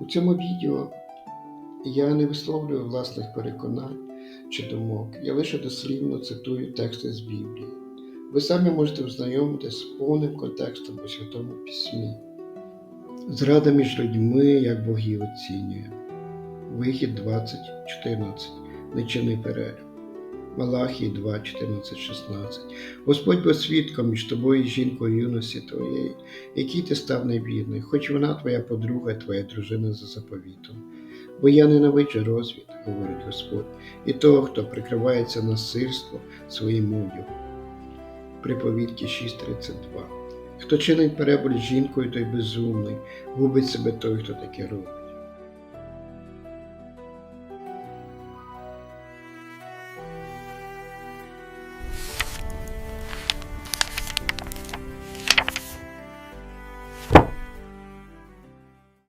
У цьому відео я не висловлюю власних переконань чи думок, я лише дослівно цитую тексти з Біблії. Ви самі можете ознайомитися з повним контекстом у Святому Письмі. Зрада між людьми, як Бог її оцінює. Вихід 20.14. Не чини перелюб. Малахії 2, 14, 16. Господь був свідком між тобою і жінкою юності твоєї, якій ти став невірний, хоч вона твоя подруга, твоя дружина за заповітом. Бо я ненавиджу розвід, говорить Господь, і того, хто прикривається насильство своїм одягом. Приповідки 6.32. Хто чинить переболь з жінкою, той безумний, губить себе той, хто таке робить.